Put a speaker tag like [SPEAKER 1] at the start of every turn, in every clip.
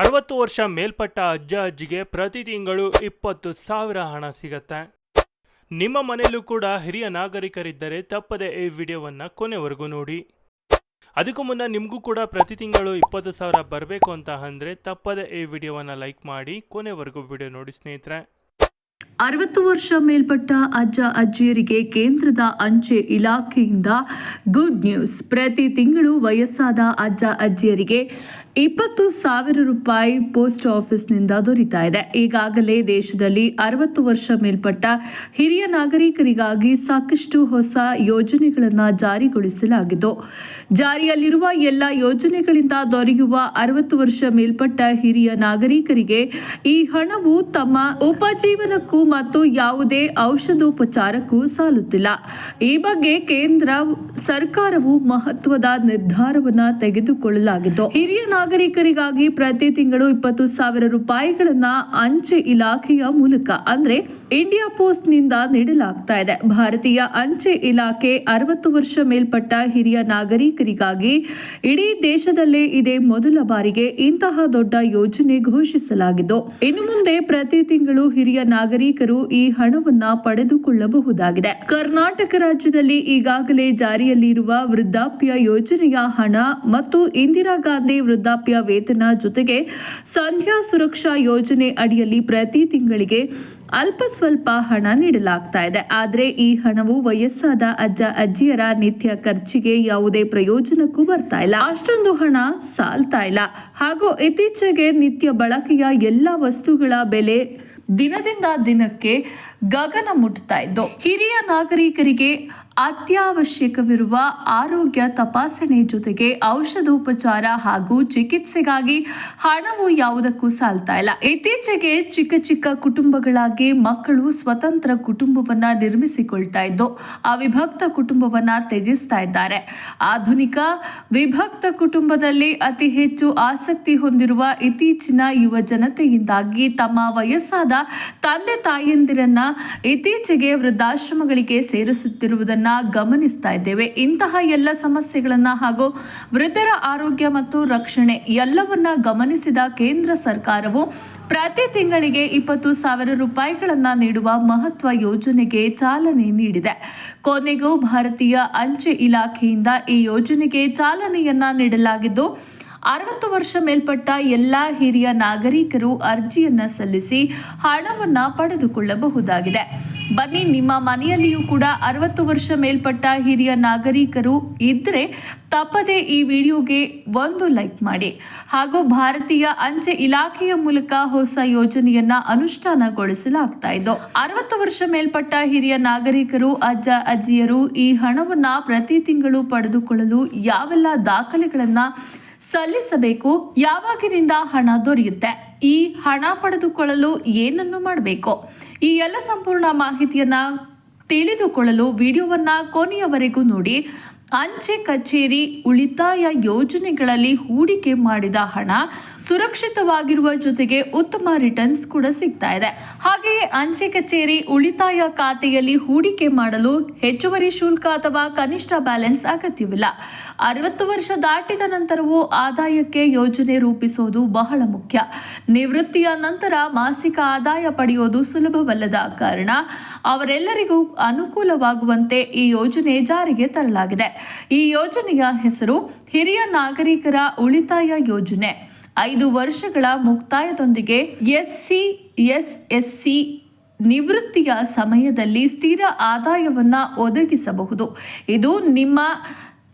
[SPEAKER 1] ಅರವತ್ತು ವರ್ಷ ಮೇಲ್ಪಟ್ಟ ಅಜ್ಜ ಅಜ್ಜಿಗೆ ಪ್ರತಿ ತಿಂಗಳು ಇಪ್ಪತ್ತು ಸಾವಿರ ಹಣ ಸಿಗತ್ತೆ. ನಿಮ್ಮ ಮನೆಯಲ್ಲೂ ಕೂಡ ಹಿರಿಯ ನಾಗರಿಕರಿದ್ದರೆ ತಪ್ಪದೆ ಈ ವಿಡಿಯೋವನ್ನು ಕೊನೆವರೆಗೂ ನೋಡಿ. ಅದಕ್ಕೂ ಮುನ್ನ ನಿಮಗೂ ಕೂಡ ಪ್ರತಿ ತಿಂಗಳು ಇಪ್ಪತ್ತು ಸಾವಿರ ಬರಬೇಕು ಅಂತ ಅಂದರೆ ತಪ್ಪದೆ ಈ ವಿಡಿಯೋವನ್ನು ಲೈಕ್ ಮಾಡಿ, ಕೊನೆವರೆಗೂ ವಿಡಿಯೋ ನೋಡಿ ಸ್ನೇಹಿತರೆ.
[SPEAKER 2] ಅರವತ್ತು ವರ್ಷ ಮೇಲ್ಪಟ್ಟ ಅಜ್ಜ ಅಜ್ಜಿಯರಿಗೆ ಕೇಂದ್ರದ ಅಂಚೆ ಇಲಾಖೆಯಿಂದ ಗುಡ್ ನ್ಯೂಸ್. ಪ್ರತಿ ತಿಂಗಳು ವಯಸ್ಸಾದ ಅಜ್ಜ ಅಜ್ಜಿಯರಿಗೆ ಇಪ್ಪತ್ತು ಸಾವಿರ ರೂಪಾಯಿ ಪೋಸ್ಟ್ ಆಫೀಸ್ನಿಂದ ದೊರೀತಾ ಇದೆ. ಈಗಾಗಲೇ ದೇಶದಲ್ಲಿ ಅರವತ್ತು ವರ್ಷ ಮೇಲ್ಪಟ್ಟ ಹಿರಿಯ ನಾಗರಿಕರಿಗಾಗಿ ಸಾಕಷ್ಟು ಹೊಸ ಯೋಜನೆಗಳನ್ನು ಜಾರಿಗೊಳಿಸಲಾಗಿದ್ದು, ಜಾರಿಯಲ್ಲಿರುವ ಎಲ್ಲ ಯೋಜನೆಗಳಿಂದ ದೊರೆಯುವ ಅರವತ್ತು ವರ್ಷ ಮೇಲ್ಪಟ್ಟ ಹಿರಿಯ ನಾಗರಿಕರಿಗೆ ಈ ಹಣವು ತಮ್ಮ ಉಪಜೀವನಕ್ಕೂ ಮತ್ತು ಯಾವುದೇ ಔಷಧೋಪಚಾರಕ್ಕೂ ಸಾಲುತ್ತಿಲ್ಲ. ಈ ಬಗ್ಗೆ ಕೇಂದ್ರ ಸರ್ಕಾರವು ಮಹತ್ವದ ನಿರ್ಧಾರವನ್ನು ತೆಗೆದುಕೊಳ್ಳಲಾಗಿದ್ದು, ಹಿರಿಯ ನಾಗರಿಕರಿಗಾಗಿ ಪ್ರತಿ ತಿಂಗಳು ಇಪ್ಪತ್ತು ಸಾವಿರ ರೂಪಾಯಿಗಳನ್ನ ಅಂಚೆ ಇಲಾಖೆಯ ಮೂಲಕ, ಅಂದ್ರೆ ಇಂಡಿಯಾ ಪೋಸ್ಟ್ನಿಂದ ನೀಡಲಾಗ್ತಾ ಇದೆ. ಭಾರತೀಯ ಅಂಚೆ ಇಲಾಖೆ ಅರವತ್ತು ವರ್ಷ ಮೇಲ್ಪಟ್ಟ ಹಿರಿಯ ನಾಗರಿಕರಿಗಾಗಿ ಇಡೀ ದೇಶದಲ್ಲೇ ಇದೇ ಮೊದಲ ಬಾರಿಗೆ ಇಂತಹ ದೊಡ್ಡ ಯೋಜನೆ ಘೋಷಿಸಲಾಗಿದ್ದು, ಇನ್ನು ಮುಂದೆ ಪ್ರತಿ ತಿಂಗಳು ಹಿರಿಯ ನಾಗರಿಕರು ಈ ಹಣವನ್ನ ಪಡೆದುಕೊಳ್ಳಬಹುದಾಗಿದೆ. ಕರ್ನಾಟಕ ರಾಜ್ಯದಲ್ಲಿ ಈಗಾಗಲೇ ಜಾರಿಯಲ್ಲಿರುವ ವೃದ್ಧಾಪ್ಯ ಯೋಜನೆಯ ಹಣ ಮತ್ತು ಇಂದಿರಾ ಗಾಂಧಿ ವೃದ್ಧಾಪ್ಯ ವೇತನ ಜೊತೆಗೆ ಸಂಧ್ಯಾ ಸುರಕ್ಷಾ ಯೋಜನೆ ಅಡಿಯಲ್ಲಿ ಪ್ರತಿ ತಿಂಗಳಿಗೆ ಅಲ್ಪ ಸ್ವಲ್ಪ ಹಣ ನೀಡಲಾಗ್ತಾ ಇದೆ. ಆದರೆ ಈ ಹಣವು ವಯಸ್ಸಾದ ಅಜ್ಜ, ಅಜ್ಜಿಯರ ನಿತ್ಯ ಖರ್ಚಿಗೆ ಯಾವುದೇ ಪ್ರಯೋಜನಕ್ಕೂ ಬರ್ತಾ ಇಲ್ಲ. ಅಷ್ಟೊಂದು ಹಣ ಸಾಲ್ತಾ ಇಲ್ಲ. ಹಾಗೂ ಇತ್ತೀಚೆಗೆ ನಿತ್ಯ ಬಳಕೆಯ ಎಲ್ಲ ವಸ್ತುಗಳ ಬೆಲೆ ದಿನದಿಂದ ದಿನಕ್ಕೆ ಗಗನ ಮುಟ್ತಾ ಇದ್ದು, ಹಿರಿಯ ನಾಗರಿಕರಿಗೆ ಅತ್ಯವಶ್ಯಕವಿರುವ ಆರೋಗ್ಯ ತಪಾಸಣೆ ಜೊತೆಗೆ ಔಷಧೋಪಚಾರ ಹಾಗೂ ಚಿಕಿತ್ಸೆಗಾಗಿ ಹಣವು ಯಾವುದಕ್ಕೂ ಸಾಲ್ತಾ ಇಲ್ಲ. ಇತ್ತೀಚೆಗೆ ಚಿಕ್ಕ ಚಿಕ್ಕ ಕುಟುಂಬಗಳಾಗಿ ಮಕ್ಕಳು ಸ್ವತಂತ್ರ ಕುಟುಂಬವನ್ನ ನಿರ್ಮಿಸಿಕೊಳ್ತಾ ಇದ್ದು, ಅವಿಭಕ್ತ ಕುಟುಂಬವನ್ನ ತ್ಯಜಿಸ್ತಾ ಇದ್ದಾರೆ. ಆಧುನಿಕ ವಿಭಕ್ತ ಕುಟುಂಬದಲ್ಲಿ ಅತಿ ಹೆಚ್ಚು ಆಸಕ್ತಿ ಹೊಂದಿರುವ ಇತ್ತೀಚಿನ ಯುವ ಜನತೆಯಿಂದಾಗಿ ತಮ್ಮ ವಯಸ್ಸಾದ ತಂದೆ ತಾಯಿಯಂದಿರನ್ನ ಇತ್ತೀಚೆಗೆ ವೃದ್ಧಾಶ್ರಮಗಳಿಗೆ ಸೇರಿಸುತ್ತಿರುವುದನ್ನ ಗಮನಿಸ್ತಾ ಇದ್ದೇವೆ. ಇಂತಹ ಎಲ್ಲ ಸಮಸ್ಯೆಗಳನ್ನು ಹಾಗೂ ವೃದ್ಧರ ಆರೋಗ್ಯ ಮತ್ತು ರಕ್ಷಣೆ ಎಲ್ಲವನ್ನ ಗಮನಿಸಿದ ಕೇಂದ್ರ ಸರ್ಕಾರವು ಪ್ರತಿ ತಿಂಗಳಿಗೆ ಇಪ್ಪತ್ತು ಸಾವಿರ ರೂಪಾಯಿಗಳನ್ನು ನೀಡುವ ಮಹತ್ವ ಯೋಜನೆಗೆ ಚಾಲನೆ ನೀಡಿದೆ. ಕೊನೆಗೂ ಭಾರತೀಯ ಅಂಚೆ ಇಲಾಖೆಯಿಂದ ಈ ಯೋಜನೆಗೆ ಚಾಲನೆಯನ್ನ ನೀಡಲಾಗಿದ್ದು ಅರವತ್ತು ವರ್ಷ ಮೇಲ್ಪಟ್ಟ ಎಲ್ಲ ಹಿರಿಯ ನಾಗರಿಕರು ಅರ್ಜಿಯನ್ನು ಸಲ್ಲಿಸಿ ಹಣವನ್ನು ಪಡೆದುಕೊಳ್ಳಬಹುದಾಗಿದೆ. ಬನ್ನಿ, ನಿಮ್ಮ ಮನೆಯಲ್ಲಿಯೂ ಕೂಡ ಅರವತ್ತು ವರ್ಷ ಮೇಲ್ಪಟ್ಟ ಹಿರಿಯ ನಾಗರಿಕರು ಇದ್ದರೆ ತಪ್ಪದೆ ಈ ವಿಡಿಯೋಗೆ ಒಂದು ಲೈಕ್ ಮಾಡಿ. ಹಾಗೂ ಭಾರತೀಯ ಅಂಚೆ ಇಲಾಖೆಯ ಮೂಲಕ ಹೊಸ ಯೋಜನೆಯನ್ನ ಅನುಷ್ಠಾನಗೊಳಿಸಲಾಗ್ತಾ ಇದ್ದು, ಅರವತ್ತು ವರ್ಷ ಮೇಲ್ಪಟ್ಟ ಹಿರಿಯ ನಾಗರಿಕರು, ಅಜ್ಜ, ಅಜ್ಜಿಯರು ಈ ಹಣವನ್ನ ಪ್ರತಿ ತಿಂಗಳು ಪಡೆದುಕೊಳ್ಳಲು ಯಾವೆಲ್ಲ ದಾಖಲೆಗಳನ್ನ ಸಲ್ಲಿಸಬೇಕು, ಯಾವಾಗಿನಿಂದ ಹಣ ದೊರೆಯುತ್ತೆ? ಈ ಹಣ ಪಡೆದುಕೊಳ್ಳಲು ಏನನ್ನು ಮಾಡಬೇಕು? ಈ ಎಲ್ಲ ಸಂಪೂರ್ಣ ಮಾಹಿತಿಯನ್ನ ತಿಳಿದುಕೊಳ್ಳಲು ವಿಡಿಯೋವನ್ನ ಕೊನೆಯವರೆಗೂ ನೋಡಿ. ಅಂಚೆ ಕಚೇರಿ ಉಳಿತಾಯ ಯೋಜನೆಗಳಲ್ಲಿ ಹೂಡಿಕೆ ಮಾಡಿದ ಹಣ ಸುರಕ್ಷಿತವಾಗಿರುವ ಜೊತೆಗೆ ಉತ್ತಮ ರಿಟರ್ನ್ಸ್ ಕೂಡ ಸಿಗ್ತಾ ಇದೆ. ಹಾಗೆಯೇ ಅಂಚೆ ಕಚೇರಿ ಉಳಿತಾಯ ಖಾತೆಯಲ್ಲಿ ಹೂಡಿಕೆ ಮಾಡಲು ಹೆಚ್ಚುವರಿ ಶುಲ್ಕ ಅಥವಾ ಕನಿಷ್ಠ ಬ್ಯಾಲೆನ್ಸ್ ಅಗತ್ಯವಿಲ್ಲ. ಅರವತ್ತು ವರ್ಷ ದಾಟಿದ ನಂತರವೂ ಆದಾಯಕ್ಕೆ ಯೋಜನೆ ರೂಪಿಸೋದು ಬಹಳ ಮುಖ್ಯ. ನಿವೃತ್ತಿಯ ನಂತರ ಮಾಸಿಕ ಆದಾಯ ಪಡೆಯೋದು ಸುಲಭವಲ್ಲದ ಕಾರಣ ಅವರೆಲ್ಲರಿಗೂ ಅನುಕೂಲವಾಗುವಂತೆ ಈ ಯೋಜನೆ ಜಾರಿಗೆ ತರಲಾಗಿದೆ. ಈ ಯೋಜನೆಯ ಹೆಸರು ಹಿರಿಯ ನಾಗರಿಕರ ಉಳಿತಾಯ ಯೋಜನೆ. ಐದು ವರ್ಷಗಳ ಮುಕ್ತಾಯದೊಂದಿಗೆ ಎಸ್ಸಿ, ಎಸ್ಎಸ್ಸಿ ನಿವೃತ್ತಿಯ ಸಮಯದಲ್ಲಿ ಸ್ಥಿರ ಆದಾಯವನ್ನು ಒದಗಿಸಬಹುದು. ಇದು ನಿಮ್ಮ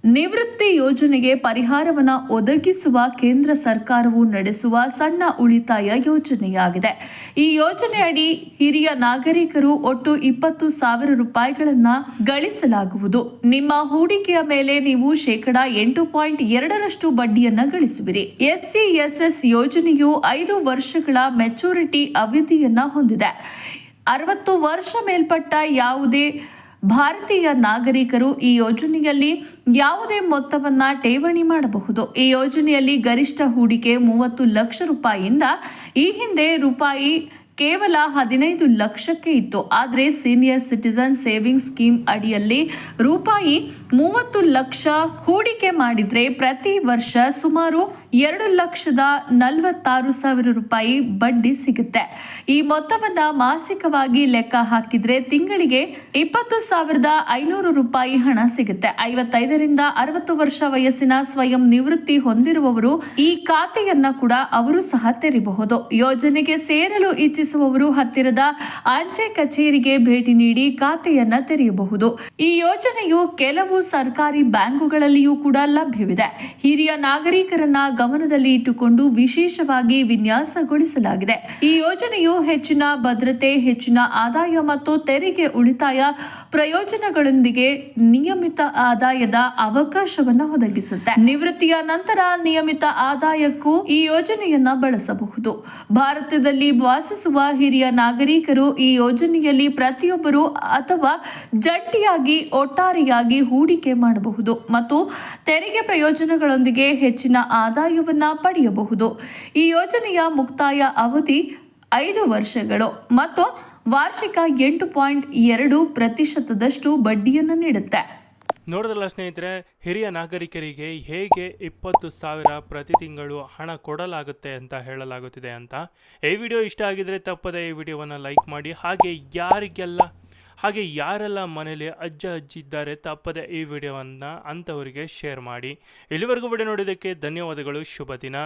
[SPEAKER 2] ನಿವೃತ್ತಿ ಯೋಜನೆಗೆ ಪರಿಹಾರವನ್ನು ಒದಗಿಸುವ ಕೇಂದ್ರ ಸರ್ಕಾರವು ನಡೆಸುವ ಸಣ್ಣ ಉಳಿತಾಯ ಯೋಜನೆಯಾಗಿದೆ. ಈ ಯೋಜನೆಯಡಿ ಹಿರಿಯ ನಾಗರಿಕರು ಒಟ್ಟು ಇಪ್ಪತ್ತು ಸಾವಿರ ರೂಪಾಯಿಗಳನ್ನು ಗಳಿಸಲಾಗುವುದು. ನಿಮ್ಮ ಹೂಡಿಕೆಯ ಮೇಲೆ ನೀವು ಶೇಕಡ ಎಂಟು ಪಾಯಿಂಟ್ ಎರಡರಷ್ಟು ಬಡ್ಡಿಯನ್ನ ಗಳಿಸುವಿರಿ. ಎಸ್ಸಿ ಎಸ್ಎಸ್ ಯೋಜನೆಯು ಐದು ವರ್ಷಗಳ ಮೆಚುರಿಟಿ ಅವಧಿಯನ್ನ ಹೊಂದಿದೆ. ಅರವತ್ತು ವರ್ಷ ಮೇಲ್ಪಟ್ಟ ಯಾವುದೇ ಭಾರತೀಯ ನಾಗರಿಕರು ಈ ಯೋಜನೆಯಲ್ಲಿ ಯಾವುದೇ ಮೊತ್ತವನ್ನ ಠೇವಣಿ ಮಾಡಬಹುದು. ಈ ಯೋಜನೆಯಲ್ಲಿ ಗರಿಷ್ಠ ಹೂಡಿಕೆ ಮೂವತ್ತು ಲಕ್ಷ ರೂಪಾಯಿಯಿಂದ ಈ ಹಿಂದೆ ರೂಪಾಯಿ ಕೇವಲ ಹದಿನೈದು ಲಕ್ಷಕ್ಕೆ ಇತ್ತು. ಆದರೆ ಸೀನಿಯರ್ ಸಿಟಿಸನ್ ಸೇವಿಂಗ್ ಸ್ಕೀಮ್ ಅಡಿಯಲ್ಲಿ ರೂಪಾಯಿ ಮೂವತ್ತು ಲಕ್ಷ ಹೂಡಿಕೆ ಮಾಡಿದರೆ ಪ್ರತಿ ವರ್ಷ ಸುಮಾರು ಎರಡು ಲಕ್ಷದ ನಲವತ್ತಾರು ಸಾವಿರ ರೂಪಾಯಿ ಬಡ್ಡಿ ಸಿಗುತ್ತೆ. ಈ ಮೊತ್ತವನ್ನ ಮಾಸಿಕವಾಗಿ ಲೆಕ್ಕ ಹಾಕಿದ್ರೆ ತಿಂಗಳಿಗೆ ಇಪ್ಪತ್ತು ಸಾವಿರದ ಐನೂರು ರೂಪಾಯಿ ಹಣ ಸಿಗುತ್ತೆ. ಐವತ್ತೈದರಿಂದ ಅರವತ್ತು ವರ್ಷ ವಯಸ್ಸಿನ ಸ್ವಯಂ ನಿವೃತ್ತಿ ಹೊಂದಿರುವವರು ಈ ಖಾತೆಯನ್ನ ಕೂಡ ಅವರು ಸಹ ತೆರಿಬಹುದು. ಯೋಜನೆಗೆ ಸೇರಲು ಇಚ್ಛಿಸುವವರು ಹತ್ತಿರದ ಅಂಚೆ ಕಚೇರಿಗೆ ಭೇಟಿ ನೀಡಿ ಖಾತೆಯನ್ನ ತೆರೆಯಬಹುದು. ಈ ಯೋಜನೆಯು ಕೆಲವು ಸರ್ಕಾರಿ ಬ್ಯಾಂಕುಗಳಲ್ಲಿಯೂ ಕೂಡ ಲಭ್ಯವಿದೆ. ಹಿರಿಯ ನಾಗರಿಕರನ್ನ ಗಮನದಲ್ಲಿ ಇಟ್ಟುಕೊಂಡು ವಿಶೇಷವಾಗಿ ವಿನ್ಯಾಸಗೊಳಿಸಲಾಗಿದೆ. ಈ ಯೋಜನೆಯು ಹೆಚ್ಚಿನ ಭದ್ರತೆ, ಹೆಚ್ಚಿನ ಆದಾಯ ಮತ್ತು ತೆರಿಗೆ ಉಳಿತಾಯ ಪ್ರಯೋಜನಗಳೊಂದಿಗೆ ನಿಯಮಿತ ಆದಾಯದ ಅವಕಾಶವನ್ನು ಒದಗಿಸುತ್ತೆ. ನಿವೃತ್ತಿಯ ನಂತರ ನಿಯಮಿತ ಆದಾಯಕ್ಕೂ ಈ ಯೋಜನೆಯನ್ನ ಬಳಸಬಹುದು. ಭಾರತದಲ್ಲಿ ವಾಸಿಸುವ ಹಿರಿಯ ನಾಗರಿಕರು ಈ ಯೋಜನೆಯಲ್ಲಿ ಪ್ರತಿಯೊಬ್ಬರು ಅಥವಾ ಜಂಟಿಯಾಗಿ, ಒಟ್ಟಾರೆಯಾಗಿ ಹೂಡಿಕೆ ಮಾಡಬಹುದು ಮತ್ತು ತೆರಿಗೆ ಪ್ರಯೋಜನಗಳೊಂದಿಗೆ ಹೆಚ್ಚಿನ ಆದಾಯವನ್ನ ಪಡೆಯಬಹುದು. ಈ ಯೋಜನೆಯ ಮುಕ್ತಾಯ ಅವಧಿ ಐದು ವರ್ಷಗಳು ಮತ್ತು ವಾರ್ಷಿಕ ಎಂಟು ಪಾಯಿಂಟ್ ಎರಡು ಪ್ರತಿಶತದಷ್ಟು ಬಡ್ಡಿಯನ್ನು ನೀಡುತ್ತೆ.
[SPEAKER 1] ನೋಡಿದ್ರಲ್ಲ ಸ್ನೇಹಿತರೆ, ಹಿರಿಯ ನಾಗರಿಕರಿಗೆ ಹೇಗೆ ಇಪ್ಪತ್ತು ಸಾವಿರ ಪ್ರತಿ ತಿಂಗಳು ಹಣ ಕೊಡಲಾಗುತ್ತೆ ಅಂತ ಹೇಳಲಾಗುತ್ತಿದೆ ಅಂತ. ಈ ವಿಡಿಯೋ ಇಷ್ಟ ಆಗಿದ್ರೆ ತಪ್ಪದೆ ಈ ವಿಡಿಯೋವನ್ನು ಲೈಕ್ ಮಾಡಿ, ಹಾಗೆ ಯಾರಿಗೆಲ್ಲ ಹಾಗೆ ಯಾರೆಲ್ಲ ಮನೇಲಿ ಅಜ್ಜ, ಅಜ್ಜಿ ಇದ್ದಾರೆ, ತಪ್ಪದೆ ಈ ವಿಡಿಯೋವನ್ನು ಅಂಥವರಿಗೆ ಶೇರ್ ಮಾಡಿ. ಇಲ್ಲಿವರೆಗೂ ವಿಡಿಯೋ ನೋಡಿದ್ದಕ್ಕೆ ಧನ್ಯವಾದಗಳು, ಶುಭ ದಿನ.